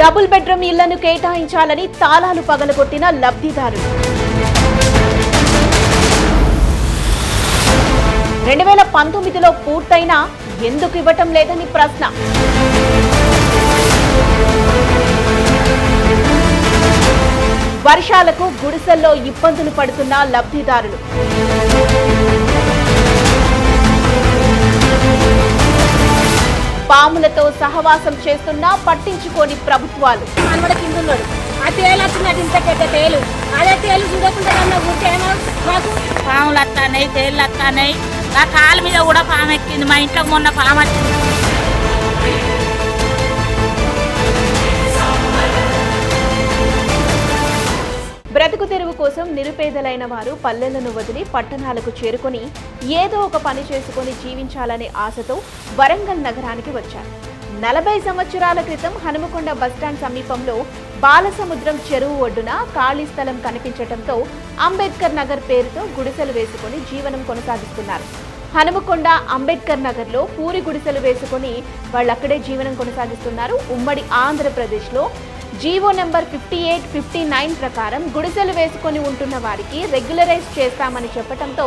Double bedroom ఇళ్ళను కేటాయించాలని తాళాలు పగలగొట్టిన లబ్ధిదారులు. రెండు వేల పంతొమ్మిదిలో పూర్తయినా ఎందుకు ఇవ్వటం లేదని ప్రశ్న. వర్షాలకు గుడిసెల్లో ఇబ్బందులు పడుతున్న లబ్ధిదారులు. పాములతో సహవాసం చేస్తున్నా పట్టించుకోని ప్రభుత్వాలు. మనవడ ఆ తేలు వచ్చినట్టు ఇంత పెద్ద తేలు. అదే తేలు చూడకుండా మాకు పాములు వస్తాయి తేళ్ళు వస్తాయి నా కాలు మీద కూడా పాము ఎక్కింది. మా ఇంట్లో మొన్న పాము వచ్చింది బ్రతుకు తెరువు కోసం నిరుపేదలైన వారు పల్లెలను వదిలి పట్టణాలకు చేరుకొని ఏదో ఒక పని చేసుకొని జీవించాలనే ఆశతో వరంగల్ నగరానికి వచ్చారు. నలభై సంవత్సరాల క్రితం హనుమకొండ బస్టాండ్ సమీపంలో బాలసముద్రం చెరువు ఒడ్డున ఖాళీ స్థలం కనిపించటంతో అంబేద్కర్ నగర్ పేరుతో గుడిసెలు వేసుకొని జీవనం కొనసాగిస్తున్నారు. హనుమకొండ అంబేద్కర్ నగర్లో పూరి గుడిసెలు వేసుకొని వాళ్ళు అక్కడే జీవనం కొనసాగిస్తున్నారు. ఉమ్మడి ఆంధ్రప్రదేశ్లో G O number fifty eight fifty nine ప్రకారం గుడిసెలు వేసుకొని ఉంటున్న వారికి రెగ్యులరైజ్ చేస్తామని చెప్పడంతో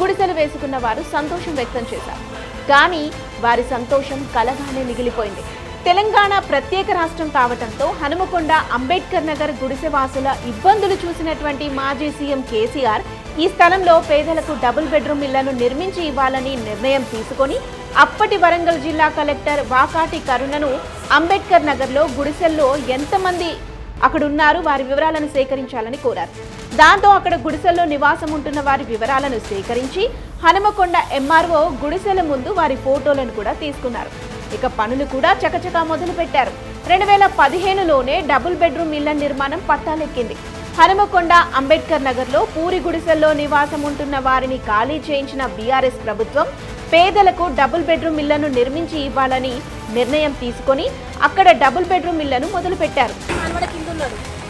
గుడిసెలు వేసుకున్న వారు సంతోషం వ్యక్తం చేశారు. కానీ వారి సంతోషం కలగానే మిగిలిపోయింది. తెలంగాణ ప్రత్యేక రాష్ట్రం కావటంతో హనుమకొండ అంబేద్కర్ నగర్ గుడిసెవాసుల ఇబ్బందులు చూసినటువంటి మాజీ సీఎం కేసీఆర్ ఈ స్థలంలో పేదలకు డబుల్ బెడ్రూమ్ ఇళ్ళను నిర్మించి ఇవ్వాలని నిర్ణయం తీసుకొని అప్పటి వరంగల్ జిల్లా కలెక్టర్ వాకాటి కరుణను అంబేద్కర్ నగర్లో గుడిసెల్లో ఎంతమంది అక్కడ ఉన్నారు వారి వివరాలను సేకరించాలని కోరారు. దాంతో అక్కడ గుడిసెల్లో నివాసం ఉంటున్న వారి వివరాలను సేకరించి హనుమకొండ ఎంఆర్ఓ గుడిసెల ముందు వారి ఫోటోలను కూడా తీసుకున్నారు. ఇక పనులు కూడా చకచకా మొదలు పెట్టారు రెండు వేల పదిహేనులోనే డబుల్ బెడ్రూమ్ ఇళ్ళ నిర్మాణం పట్టాలెక్కింది. హనుమకొండ అంబేద్కర్ నగర్లో పూరి గుడిసెల్లో నివాసం ఉంటున్న వారిని ఖాళీ చేయించిన బీఆర్ఎస్ ప్రభుత్వం పేదలకు డబుల్ బెడ్రూమ్ ఇళ్ళను నిర్మించి ఇవ్వాలని నిర్ణయం తీసుకొని అక్కడ డబుల్ బెడ్రూమ్ ఇళ్ళను మొదలుపెట్టారు.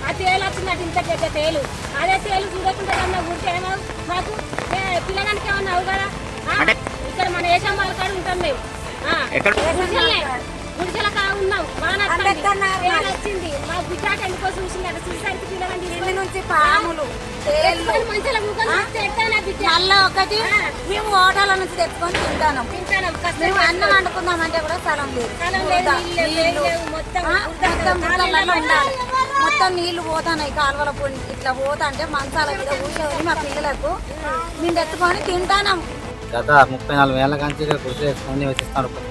ఆ తేలు వచ్చినట్టు ఇంత పెద్ద తేలు. అదే తేలు చూడకుండా కన్నా ఊరికే ఏమో మాకు ఏ, పిల్లగానికి ఏమన్నా అవు కదా ఆ? ఇక్కడ మన ఏషా కాడ ఉంటాం మేము. బిడ్డ? మళ్ళా ఒకటి. మేము హోటల్ నుంచి తెచ్చుకొని తింటాను. మేము అన్నం వండుకుందామంటే కూడా స్థలం లేదు. మొత్తం మొత్తం ఉండాలి. నీళ్ళు పోతాయి కాలువల పొడి ఇట్లా పోతా అంటే మంచాల మీద కూర్చొని మా పిల్లలకు మేము తెచ్చుకొని తింటాను. గత ముప్పై నాలుగు వేల కంచి కృషి చేసుకొని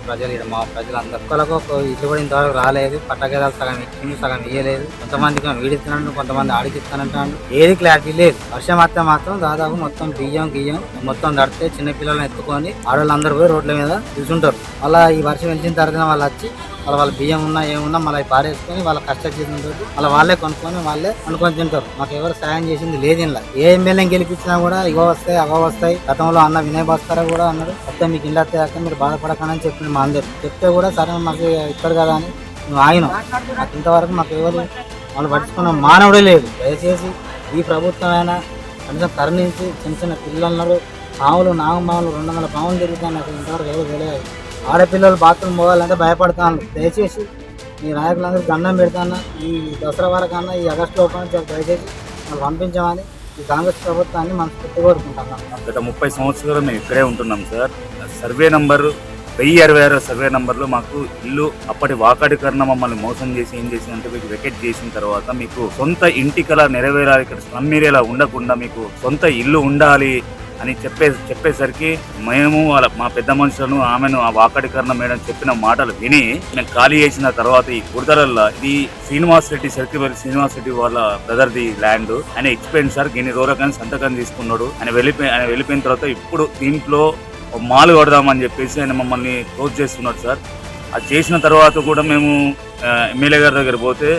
ప్రజలు. ఇక్కడ మా ప్రజలందరూ ఒక్కలకు ఒక ఇల్లు కూడా ఇంతవరకు రాలేదు. పట్టగేదాలు సగం ఇచ్చింది సగం ఇయ్యలేదు. కొంతమందికి వీడిస్తున్నాడు కొంతమంది ఆడికిస్తానంటాడు ఏది క్లారిటీ లేదు. వర్షం వస్తే మాత్రం దాదాపు మొత్తం బియ్యం గియ్యం మొత్తం తడితే చిన్న పిల్లల్ని ఎత్తుకొని ఆడవాళ్ళందరూ పోయి రోడ్ల మీద కూర్చుంటారు. అలా ఈ వర్షం వెళ్ళిన తర్వాత వాళ్ళు వచ్చి వాళ్ళ వాళ్ళ బియ్యం ఉన్నా ఏమున్నా మళ్ళీ పారేసుకొని వాళ్ళ కష్ట జీవితంతో మళ్ళీ వాళ్ళే కొనుక్కొని వాళ్ళే అనుకొని తింటారు. మాకు ఎవరు సాయం చేసింది లేదు ఇలా ఏ ఎమ్మెల్యే గెలిపించినా కూడా ఇగో వస్తాయి అగో వస్తాయి. గతంలో అన్న వినయ్ భాస్కర్ కూడా అన్నాడు వస్తే మీకు ఇల్లు వస్తాయి అక్క మీరు బాధపడకనని చెప్పింది మా అందరు. చెప్తే కూడా సరే మాకు ఇక్కడ కదా అని మేము ఆగినాం మాకు ఇంతవరకు మాకు ఎవరు వాళ్ళు పట్టించుకున్న మానవుడే లేదు. దయచేసి ఈ ప్రభుత్వం అయినా కనీసం కరుణించి చిన్న చిన్న పిల్లలు పాములు మామూలు రెండు వందల పాములు తిరుగుతాయి. నాకు ఇంతవరకు ఎవరు తెలియదు. ఆడపిల్లలు బాత్రూమ్ పోవాలంటే భయపడతాను దయచేసి మీ నాయకులందరూ దండం పెడతాను ఈ దసరా వరకన్నా ఈ ఆగస్టు లోపల దయచేసి మనం పంపించమని ఈ కాంగ్రెస్ ప్రభుత్వాన్ని మనస్ఫూర్తి కోరుకుంటున్నాం. గత ముప్పై సంవత్సరాలు మేము ఇక్కడే ఉంటున్నాం సార్. సర్వే నంబర్ వెయ్యి అరవై ఆరో సర్వే నంబర్లో మాకు ఇల్లు అప్పటి వాకాడికరణ మమ్మల్ని మోసం చేసి ఏం చేసి అంటే మీకు వెకెట్ చేసిన తర్వాత మీకు సొంత ఇంటికలా నెరవేరాలి ఇక్కడ స్లమ్ ఏరియాలో ఉండకుండా మీకు సొంత ఇల్లు ఉండాలి అని చెప్పే చెప్పేసరికి మేము వాళ్ళ మా పెద్ద మనుషులను ఆమెను ఆ వాకడీకరణ మేడం చెప్పిన మాటలు విని మేము ఖాళీ చేసిన తర్వాత ఈ గుడిదలల్లో ఇది శ్రీనివాస్ రెడ్డి సర్కిల్ శ్రీనివాస్ రెడ్డి వాళ్ళ బ్రదర్ది ల్యాండ్ ఆయన ఎక్స్పెయిన్ సార్ గిన్ని రోజులకని సంతకం తీసుకున్నాడు. ఆయన వెళ్ళిపోయి ఆయన వెళ్ళిపోయిన తర్వాత ఇప్పుడు దీంట్లో మాలు కొడదామని చెప్పేసి ఆయన మమ్మల్ని క్లోజ్ చేస్తున్నాడు సార్. అది చేసిన తర్వాత కూడా మేము ఎమ్మెల్యే గారి దగ్గర పోతే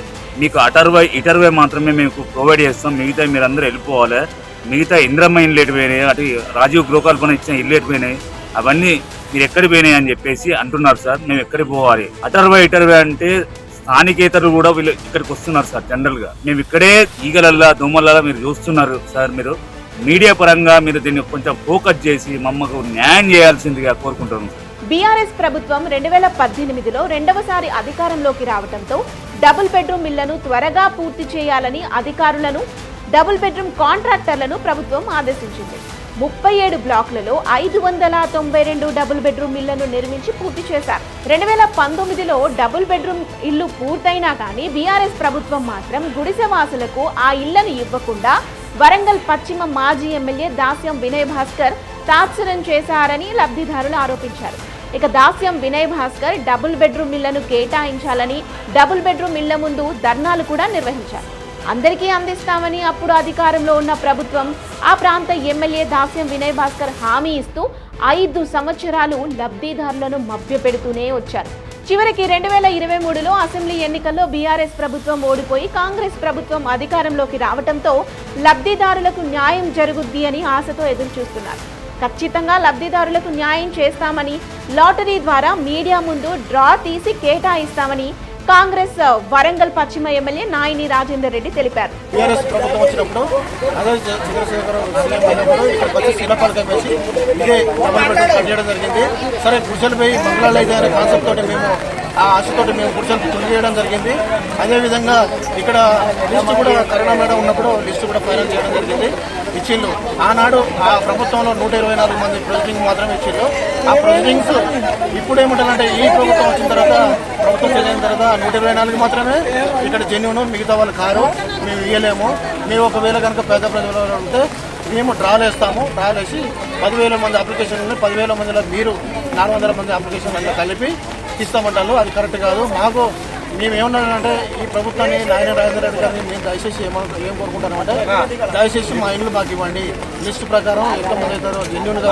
మీకు అటర్వై ఇటర్వై మాత్రమే మీకు ప్రొవైడ్ చేస్తాం మిగతా మీరందరూ వెళ్ళిపోవాలి. మిగతా ఇంద్రమ్మ ఇల్లు ఎటుపోయినాయి అటు రాజీవ్ గృహకల్పన ఇచ్చిన ఇల్లు ఎటుపోయినాయి అవన్నీ మీరు ఎక్కడ పోయినాయి అని చెప్పేసి అంటున్నారు సార్ మేము ఎక్కడికి పోవాలి? అటర్వై ఇటర్వై అంటే స్థానికేతరులు కూడా వీళ్ళు ఇక్కడికి వస్తున్నారు సార్ జనరల్గా మేము ఇక్కడే ఈగలల్లా దోమలల్లా మీరు చూస్తున్నారు సార్ మీరు. మీడియా పరంగా మీరు దీన్ని కొంచెం ఫోకస్ చేసి మమ్మకు న్యాయం చేయాల్సిందిగా కోరుకుంటున్నాం బీఆర్ఎస్ ప్రభుత్వం రెండు వేల పద్దెనిమిదిలో రెండవసారి అధికారంలోకి రావడంతో డబుల్ బెడ్రూమ్ ఇళ్ళను త్వరగా పూర్తి చేయాలని అధికారులను డబుల్ బెడ్రూమ్ కాంట్రాక్టర్లను ప్రభుత్వం ఆదేశించింది. ముప్పై ఏడు బ్లాక్లలో ఐదు వందల తొంభై రెండు డబుల్ బెడ్రూమ్ ఇళ్ళను నిర్మించి పూర్తి చేశారు. రెండు వేల పంతొమ్మిదిలో డబుల్ బెడ్రూమ్ ఇల్లు పూర్తయినా కానీ బీఆర్ఎస్ ప్రభుత్వం మాత్రం గుడిసెవాసులకు ఆ ఇళ్ళను ఇవ్వకుండా వరంగల్ పశ్చిమ మాజీ ఎమ్మెల్యే దాస్యం వినయ్ భాస్కర్ తాత్సరం చేశారని లబ్ధిదారులు ఆరోపించారు. ఇక దాస్యం వినయ్ భాస్కర్ డబుల్ బెడ్రూమ్ ఇళ్ళను కేటాయించాలని డబుల్ బెడ్రూమ్ ఇళ్ళ ముందు ధర్నాలు కూడా నిర్వహించారు. అందరికీ అందిస్తామని అప్పుడు అధికారంలో ఉన్న ప్రభుత్వం ఆ ప్రాంత ఎమ్మెల్యే దాస్యం వినయ్ భాస్కర్ హామీ ఇస్తూ ఐదు సంవత్సరాలు లబ్ధిదారులను మభ్యపెడుతూనే వచ్చారు. చివరికి రెండు వేల ఇరవై మూడులో అసెంబ్లీ ఎన్నికల్లో బీఆర్ఎస్ ప్రభుత్వం ఓడిపోయి కాంగ్రెస్ ప్రభుత్వం అధికారంలోకి రావడంతో లబ్ధిదారులకు న్యాయం జరుగుద్ది అని ఆశతో ఎదురు చూస్తున్నారు ఖచ్చితంగా లబ్ధిదారులకు న్యాయం చేస్తామని లాటరీ ద్వారా మీడియా ముందు డ్రా తీసి కేటాయిస్తామని కాంగ్రెస్ వరంగల్ పశ్చిమ ఎమ్మెల్యే నాయిని రాజేందర్ రెడ్డి తెలిపారు. టీఆర్ఎస్ ప్రభుత్వం వచ్చినప్పుడు అదే చంద్రశేఖర్ వేసి ఇదే చేయడం జరిగింది. సరే పోయి కాన్సెప్ట్ తోటి మేము ఆ ఆశతో మేము కూర్చొని తొలిగేయడం జరిగింది. అదేవిధంగా ఇక్కడ లిస్టు కూడా కరోనా మేడం ఉన్నప్పుడు లిస్టు కూడా ఫైనల్ చేయడం జరిగింది. ఇచ్చిళ్ళు. ఆనాడు ఆ ప్రభుత్వంలో నూట ఇరవై నాలుగు మంది ప్రొసీడింగ్ మాత్రమే ఇచ్చిళ్ళు. ఆ ప్రొసీడింగ్స్ ఇప్పుడు ఏమంటారంటే ఈ ప్రభుత్వం వచ్చిన తర్వాత ప్రభుత్వం చేసిన తర్వాత నూట ఇరవై నాలుగు మాత్రమే ఇక్కడ జెన్యును మిగతా వాళ్ళు కారు మేము ఇవ్వలేము మేము ఒకవేళ కనుక పేద ప్రజలు ఉంటే మేము డ్రాలు వేస్తాము డ్రాలు వేసి పదివేల మంది అప్లికేషన్ పదివేల మందిలో మీరు నాలుగు వందల మంది అప్లికేషన్ అన్నీ కలిపి ఇస్తామంటారు. అది కరెక్ట్ కాదు. మాకు మేము ఏమన్నానంటే ఈ ప్రభుత్వాన్ని నాయన రాజేంద్ర రెడ్డి గారిని మేము దయచేసి ఏమను ఏం కోరుకుంటామంటే దయచేసి మా ఇల్లు మాకు ఇవ్వండి. లిస్ట్ ప్రకారం ఎంతమంది అవుతారో జెన్యున్గా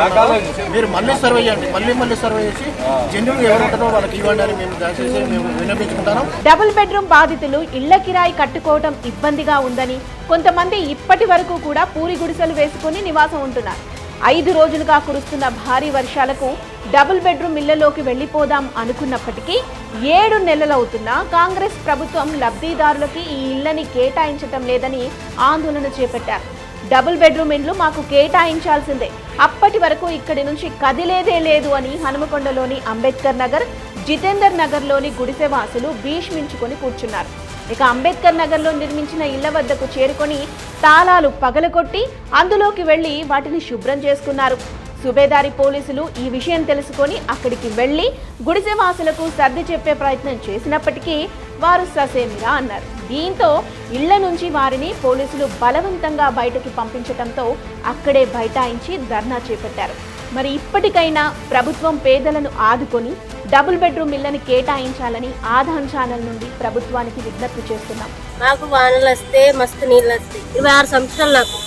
మీరు మళ్ళీ సర్వే చేయండి. మళ్ళీ మళ్ళీ సర్వే చేసి జెన్యున్గా ఎవరు ఉంటారో వాళ్ళకి ఇవ్వండి అని మేము దయచేసి మేము విన్నపించుకుంటాను. డబుల్ బెడ్రూమ్ బాధితులు ఇళ్ళ కిరాయి కట్టుకోవటం ఇబ్బందిగా ఉందని కొంతమంది ఇప్పటి వరకు కూడా పూరి గుడిసెలు వేసుకుని నివాసం ఉంటున్నారు. ఐదు రోజులుగా కురుస్తున్న భారీ వర్షాలకు డబుల్ బెడ్రూమ్ ఇళ్ళలోకి వెళ్ళిపోదాం అనుకున్నప్పటికీ ఏడు నెలలవుతున్నా కాంగ్రెస్ ప్రభుత్వం లబ్ధిదారులకి ఈ ఇళ్ళని కేటాయించటం లేదని ఆందోళన చేపట్టారు. డబుల్ బెడ్రూమ్ ఇండ్లు మాకు కేటాయించాల్సిందే. అప్పటి వరకు ఇక్కడి నుంచి కదిలేదే లేదు అని హనుమకొండలోని అంబేద్కర్ నగర్ జితేందర్ నగర్లోని గుడిసెవాసులు భీష్మించుకొని కూర్చున్నారు. ఇక అంబేద్కర్ నగర్లో నిర్మించిన ఇళ్ళ వద్దకు చేరుకొని తాళాలు పగలగొట్టి అందులోకి వెళ్ళి వాటిని శుభ్రం చేసుకున్నారు. సుబేదారి పోలీసులు ఈ విషయం తెలుసుకొని అక్కడికి వెళ్ళి గుడిసెవాసులకు సర్ది చెప్పే ప్రయత్నం చేసినప్పటికీ వారు ససేమిరా అన్నారు. దీంతో ఇళ్ళ నుంచి వారిని పోలీసులు బలవంతంగా బయటకు పంపించడంతో అక్కడే బైఠాయించి ధర్నా చేపట్టారు. మరి ఇప్పటికైనా ప్రభుత్వం పేదలను ఆదుకొని డబుల్ బెడ్రూమ్ ఇళ్ళను కేటాయించాలని ఆధాన్ ఛానల్ నుండి ప్రభుత్వానికి విజ్ఞప్తి చేస్తున్నాం. మాకు వానలు వస్తే మస్తు నీళ్ళు వస్తాయి. ఇరవై ఆరు సంవత్సరాలు నాకు.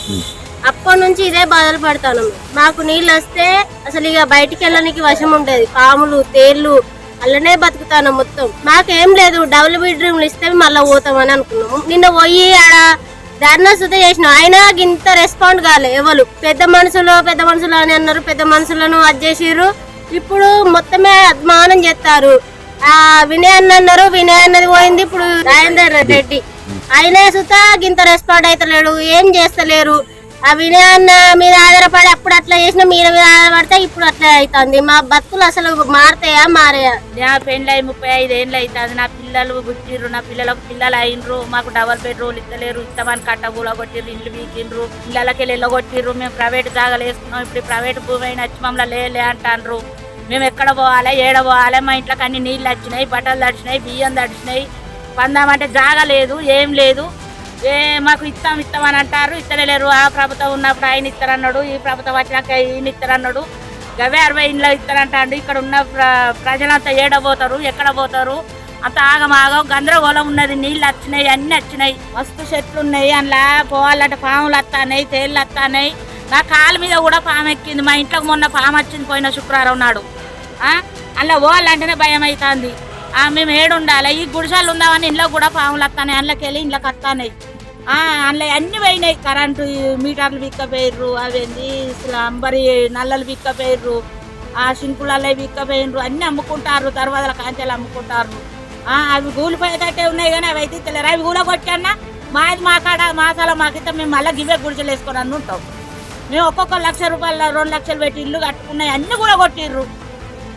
అప్పటి నుంచి ఇదే బాధలు పడతాను. మాకు నీళ్ళు వస్తే అసలు ఇక బయటికి వెళ్ళడానికి వశం ఉండేది. పాములు తేళ్ళు అల్లనే బతుకుతాను మొత్తం. మాకేం లేదు డబుల్ బెడ్రూమ్లు ఇస్తే మళ్ళీ పోతామని అనుకున్నాము. నిన్న పోయి ఆడ ధర్నా సుధ చేసిన అయినా ఇంత రెస్పాండ్ కాలే ఎవరు? పెద్ద మనుషులు పెద్ద మనుషులు అని అన్నారు. పెద్ద మనుషులను అది చేసిర్రు. ఇప్పుడు మొత్తమే అద్మానం చేస్తారు. ఆ వినయ్ అన్న అన్నారు. వినయ్ అన్నది పోయింది. ఇప్పుడు రాజేందర్ రెడ్డి. అయినా సుత గింత రెస్పాండ్ అవుతలేడు ఏం చేస్తలేరు? ఆ వినయ్ మీద ఆధారపడి అప్పుడు అట్లా చేసిన మీద మీద ఆధారపడితే ఇప్పుడు అట్లా అవుతుంది మా బతుకులు అసలు మారతాయా మారయా? నా ముప్పై ఐదు ఏళ్ళు అవుతుంది నా పిల్లలు పుట్టిర్రు నా పిల్లలకు పిల్లలు అయినరు. మాకు డబల్ బెడ్రూమ్ ఇస్తలేరు ఇస్తామని కట్ట కొట్టిర్రు ఇల్లు వీకిండ్రు పిల్లలకి వెళ్ళి వెళ్ళగొట్టిర్రు మేము ప్రైవేట్ జాగాలు వేసుకున్నాం. ఇప్పుడు ప్రైవేట్ భూమి అయిన వచ్చి మమ్మల్ని లేలే అంటాండ్రు. మేము ఎక్కడ పోవాలి ఏడ పోవాలి? మా ఇంట్లోకి అన్ని నీళ్ళు వచ్చినాయి బట్టలు తడిచినాయి బియ్యం తడిచినాయి. పందామంటే జాగా లేదు ఏం లేదు. ఏ మాకు ఇస్తాం ఇస్తాం అని అంటారు. ఇస్తలేరు ఆ ప్రభుత్వం ఉన్నప్పుడు ఆయన ఇస్తారన్నాడు ఈ ప్రభుత్వం వచ్చినాక ఈయన ఇస్తారన్నాడు గవే అరవై ఇంట్లో ఇస్తారంటాడు ఇక్కడ ఉన్న ప్ర ప్రజలంతా ఏడ పోతారు? ఎక్కడ పోతారు? అంత ఆగమాగం. గందరగోళం ఉన్నది. నీళ్ళు వచ్చినాయి అన్నీ వచ్చినాయి. మస్తు చెట్లు ఉన్నాయి అందులో పోవాలంటే పాములు వస్తాయి తేళ్ళు వస్తాయి నా కాలు మీద కూడా పాము ఎక్కింది. మా ఇంట్లోకి మొన్న పాము వచ్చింది పోయిన శుక్రవారం నాడు. అందులో పోవాలంటేనే భయం అవుతుంది. మేము ఏడు ఉండాలి ఈ గుడిసెలు ఉందామని ఇంట్లో కూడా పాములు వస్తాయి అందులోకి వెళ్ళి ఇంట్లోకి వస్తాయి అందులో అన్ని పోయినాయి. కరెంటు మీటర్లు విక్కపోయిర్రు అవేంది అంబరి నల్లలు విక్కపోయిర్రు ఆ సింకులలో విక్కపోయినరు అన్ని అమ్ముకుంటారు దర్వాజల కాంచెలు అమ్ముకుంటారు అవి గూలిపోయేటట్టే ఉన్నాయి కానీ అవి అయితే తెలియరు అవి కూడా కొట్టన్నా మాది మా కాడ మాసాల మాకైతే మేము మళ్ళీ గివే గుడిసెలు వేసుకొని అన్ని ఉంటాం. మేము ఒక్కొక్క లక్ష రూపాయల రెండు లక్షలు పెట్టి ఇల్లు కట్టుకున్నాయి. అన్ని కూడా కొట్టిర్రు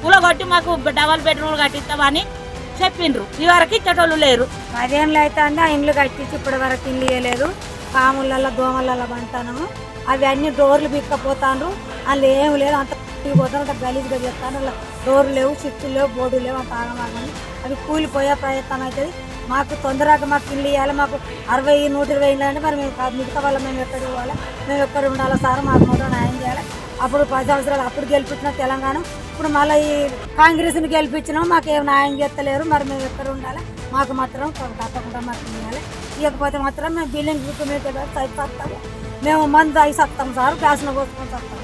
కూడా కొట్టి మాకు డబల్ బెడ్రూమ్ కట్టిస్తామని చెప్పిండ్రు. ఈ వరకు ఇచ్చేటోళ్ళు లేరు. పదేళ్ళు అయితే అండి ఆ ఇండ్లు కట్టించి ఇప్పటి వరకు ఇండ్లు ఇవ్వలేదు పాములలో దోమలలో పంటాము అవి అన్ని డోర్లు బిక్కపోతాను అందులో ఏం లేదు. అంత పోతాను అంత గలీజ్గా చెప్తాను అలా డోర్లు లేవు చిట్లు లేవు బోర్డు లేవు అంత ఆగమాగని అవి కూలిపోయే ప్రయత్నం అవుతుంది. మాకు తొందరగా మాకు ఇల్లు ఇవ్వాలి మాకు అరవై నూట ఇరవై ఇల్లు అంటే మరి మేము కాదు మిగతా వాళ్ళ మేము ఎక్కడికి పోవాలి మేము ఎక్కడ ఉండాలి సార్ మాకు మొదలు న్యాయం చేయాలి. అప్పుడు పది సంవత్సరాలు అప్పుడు గెలిపించిన తెలంగాణ ఇప్పుడు మళ్ళీ ఈ కాంగ్రెస్ని గెలిపించినాం మాకు న్యాయం చేస్తలేరు మరి మేము ఎక్కడ ఉండాలి మాకు మాత్రం తప్పకుండా మాకు ఇవ్వాలి. ఇవ్వకపోతే మాత్రం మేము బిల్డింగ్ మీద సైట్ సత్తాము. మేము మందు అయి సత్తాం సార్ ప్యాసన పోసుకొని వస్తాం